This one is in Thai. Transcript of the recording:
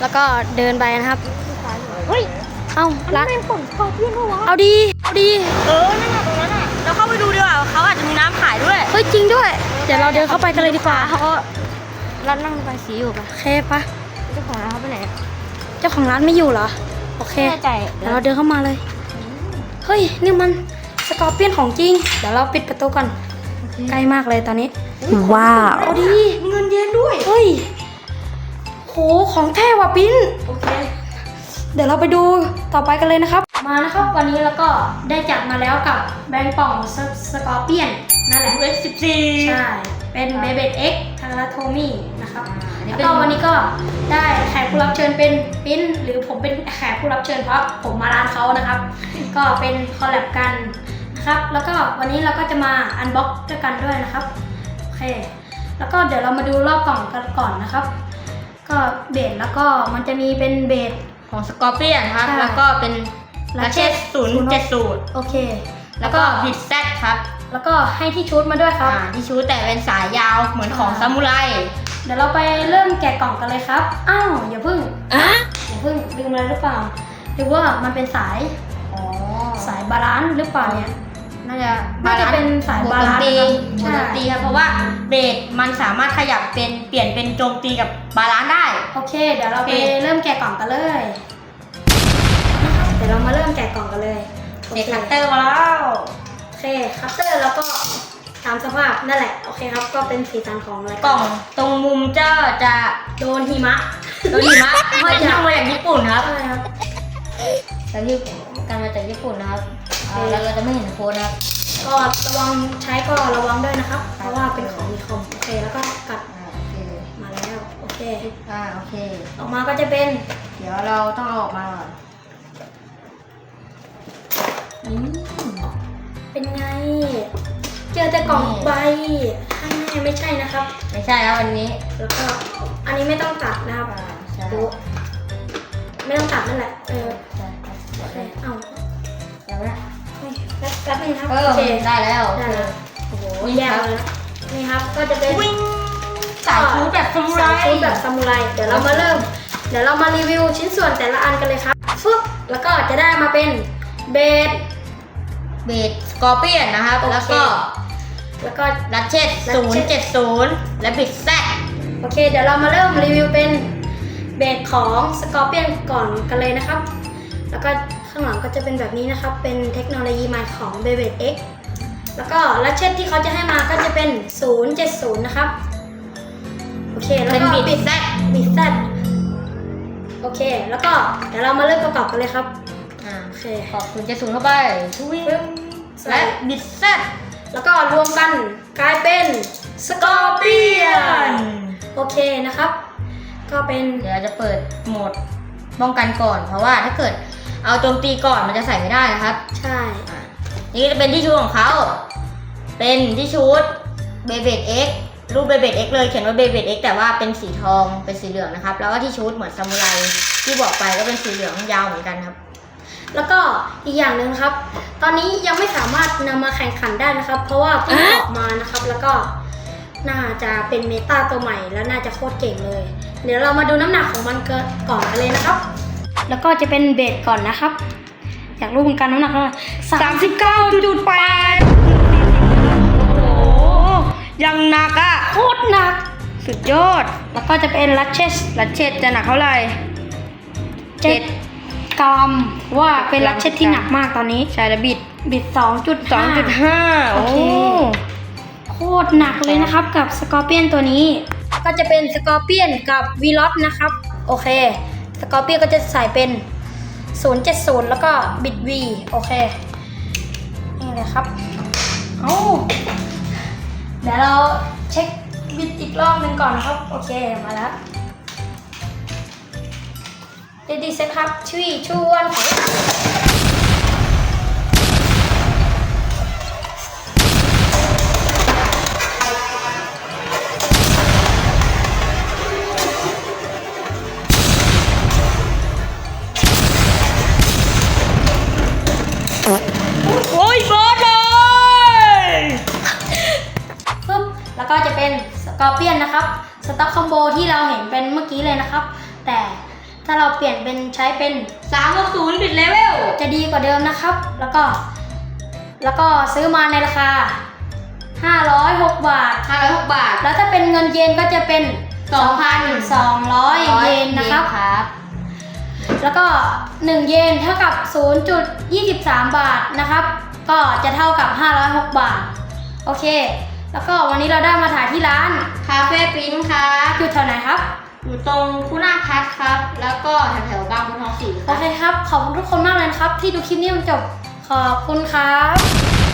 แล้วก็เดินไปนะครับเฮ้ยเอ้าร้าร้านนเป็นผลกอบพี่ปะวะเอาดีเอาดีเออนั่นน่ะตรงนั้นอะเราเข้าไปดูดีกว่าเขาอาจจะมีน้ำขายด้วยเฮ้ยจริงด้วย เดี๋ยวเราเดินเข้าไปกันเลยดีกว่าเขาร้านนั่งไปสีอยู่ปะโอเคปะเจ้าของร้านเขาไปไหนเจ้าของร้านไม่อยู่เหรอโอเคไม่แน่ใจเดี๋ยวเราเดินเข้ามาเลยเฮ้ยนี่มันสกอร์เปียนของจริง เดี๋ยวเราปิดประตูก่อนใกล้มากเลยตอนนี้ว้าวเอาดีมีเงินเย็นด้วยเฮ้ยโหของแท้ว่ะปิ้นโอเค เดี๋ยวเราไปดูต่อไปกันเลยนะครับ มานะครับ วันนี้แล้วก็ได้จัดมาแล้วกับแบงค์ป่องสสกอร์เปียนนั่นแหละ เวสสิบสี่ใช่ เป็นเบเบ X ทางลาโทมี่นะครับอันนี้แล้วเป็นก็วันนี้ก็ได้แขกผู้รับเชิญเป็นปิ้นหรือผมเป็นแขกผู้รับเชิญเพราะผมมาร้านเขานะครับ ก็เป็นคอลแลบกันนะครับ แล้วก็วันนี้เราก็จะมาอันบ็อกด้วยกันด้วยนะครับ โอเค แล้วก็เดี๋ยวเรามาดูรอบกล่องกันก่อนนะครับ ก็เบสแล้วก็มันจะมีเป็นเบส ของสกอร์เปียนครับ ใช่ แล้วก็เป็นลัชเชสศูนย์เจ็ดศูนย์โอเค แล้วก็บิดแซดครับแล้วก็ให้ที่ชุดมาด้วยครับ อ่าที่ชูแต่เป็นสายยาวเหมือนของซามูไรเดี๋ยวเราไปเริ่มแกะกล่องกันเลยครับ อ้าวอย่าเพิ่งอะอย่าเพิ่งลืมอะไรหรือเปล่าหรือว่ามันเป็นสายอ๋อสายบาลานซ์หรือเปล่าเนี่ย น่าจะน่าจะเป็นสายบาลานซ์ตีนะครับบวกดนตรีครับเพราะว่าเบสมันสามารถขยับเป็นเปลี่ยนเป็นโจมตีกับบาลานซ์ได้ โอเค เดี๋ยวเราไปโอเคเริ่มแกะกล่องกันเลยนะครับเดี๋ยวเรามาเริ่มแกะกล่องกันเลยโอเด็กเคคัตเตอร์มาแล้ว โอเคคัตเตอร์แล้วก็ตามสภาพนั่นแหละ โอเคครับ ก็เป็นสีสันของรายกกาล่รองตรงมุมเจ้าจะโดนหิมะโดนหิมะห้อยช่างมาจากญี่ปุ่นครับใช่ครับจากที่การมาจากญี่ปุ่นนะครับอ่าแล้ว เราจะไม่เห็นโค้ดนะครับก็ระวังใช้ก็ระวังด้วยนะครับ เพราะว่าเป็นของมีคอมโอเคแล้วก็กัดอ่าโอเคมาแล้วโอเค อ่าโอเค ออกมาก็จะเป็นเดี๋ยวเราต้องเอาออกมาก่อนอืมเป็นไง เจอแต่กล่องใบข้างในไม่ใช่นะครับ ไม่ใช่ครับวันนี้แล้วก็อันนี้ไม่ต้องตัดนะครับอ่าใช่ดูไม่ต้องตัดนั่นแหละเออใช่โอ ป๊บแป๊บนึงครับเออโอเคได้แล้วโอได้เคแล้วโอ้โหนี่แยกครับเลยนะนี่ครับก็จะเป็นวิ่งสายชูแบบซามูไรสายชุดแบบซามูไรเดี๋ยวเรามาเริ่ม เดี๋ยวเรามารีวิวชิ้นส่วนแต่ละอันกันเลยครับฟึบแล้วก็จะได้มาเป็นเบสเบสสกอร์เปียนนะครับโอเคแล้วก็แล้วก็ลัชเชสศูนย์เจ็ดศูนย์และบิดแซดโอเค เดี๋ยวเรามาเริ่มรีวิวเป็นเบสของสกอร์เปียนก่อนกันเลยนะครับ แล้วก็ ข้างหลังก็จะเป็นแบบนี้นะครับ เป็นเทคโนโลยีใหม่ของ b e b e X แล้วก็ลัชเชตที่เขาจะให้มาก็จะเป็น 070 นะครับ โอเค แล้วเป็นก็บิดบิดแซดบิดแซดโอเค แล้วก็เดี๋ยวเรามาเริ่มประกอบกันเลยครับ อ่าโอเคขอบศูนย์เจ็ดศูนย์เข้าไปวิ่งปึ๊บและบิดแซดแล้วก็รวมกันกลายเป็นสกอร์เปียนโอเคนะครับ ก็เป็นเดี๋ยวเราจะเปิดโหมดป้องกันก่อน เพราะว่าถ้าเกิด เอาโจมตีก่อนมันจะใส่ไม่ได้นะครับใช่อ่านี่จะเป็นที่ชูของเขา เป็นที่ชูดเบเบดเอ็กรูปเบเบดเอ็กเลยเขียนว่าเบเบดเอ็กแต่ว่าเป็นสีทองเป็นสีเหลืองนะครับ แล้วก็ที่ชูดเหมือนซามูไรที่บอกไปก็เป็นสีเหลืองยาวเหมือนกันครับ แล้วก็อีกอย่างหนึ่งครับ ตอนนี้ยังไม่สามารถนำมาแข่งขันได้นะครับ เพราะว่าเพิ่งออกมานะครับ แล้วก็น่าจะเป็นเมตาตัวใหม่แล้วน่าจะโคตรเก่งเลย เดี๋ยวเรามาดูน้ำหนักของมันเกินก่อนกันเลยนะครับ แล้วก็จะเป็นเบสก่อนนะครับ อยากรู้เหมือนกันน้ำหนักเท่าไหร่สามสิบเก้าจุดแปดโอ้ยังหนักอะ โคตรหนัก สุดยอด แล้วก็จะเป็นลัชเชสลัดเช็ดจะหนักเท่าไหร่เจ็ดกรัมว่าเป็นลัชเชสที่หนักมากตอนนี้ ใช่แล้วบิดบิดสองจุดสองจุดห้าโอโอ้เคโคตรหนักเลยนะครับกับสกอร์เปียนตัวนี้ ก็จะเป็นสกอร์เปียนกับวีล็อตนะครับ โอเค สกอร์เปียก็จะใส่เป็น 070 แล้วก็บิด V โอเค นี่เลยครับ เอาเดี๋ยวเราเช็คบิดอีกรอบหนึ่งก่อนนะครับ โอเค มาแล้วเดดีเซ็ตครับช่วยชวน ก็จะเป็นสกอร์เปียนนะครับสต็อกคอมโบที่เราเห็นเป็นเมื่อกี้เลยนะครับ แต่ถ้าเราเปลี่ยนเป็นใช้เป็น360บิตเลเวลจะดีกว่าเดิมนะครับ แล้วก็ แล้วก็ซื้อมาในราคา 506 บาท 506 บาท แล้วถ้าเป็นเงินเยนก็จะเป็น 2,200 เยนนะครับครับแล้วก็ 1 เยนเท่ากับ 0.23 บาทนะครับ ก็จะเท่ากับ 506 บาท โอเค แล้วก็วันนี้เราได้มาถ่ายที่ร้านคาเฟ่ปิ้นครับอยู่แถวไหนครับ อยู่ตรงคุณาพัทครับ แล้วก็แถวๆบางบัวทองสี่คโอรับ เคครับ ขอบคุณทุกคนมากเลยนะครับ ที่ดูคลิปนี้จนจบ ขอบคุณครับ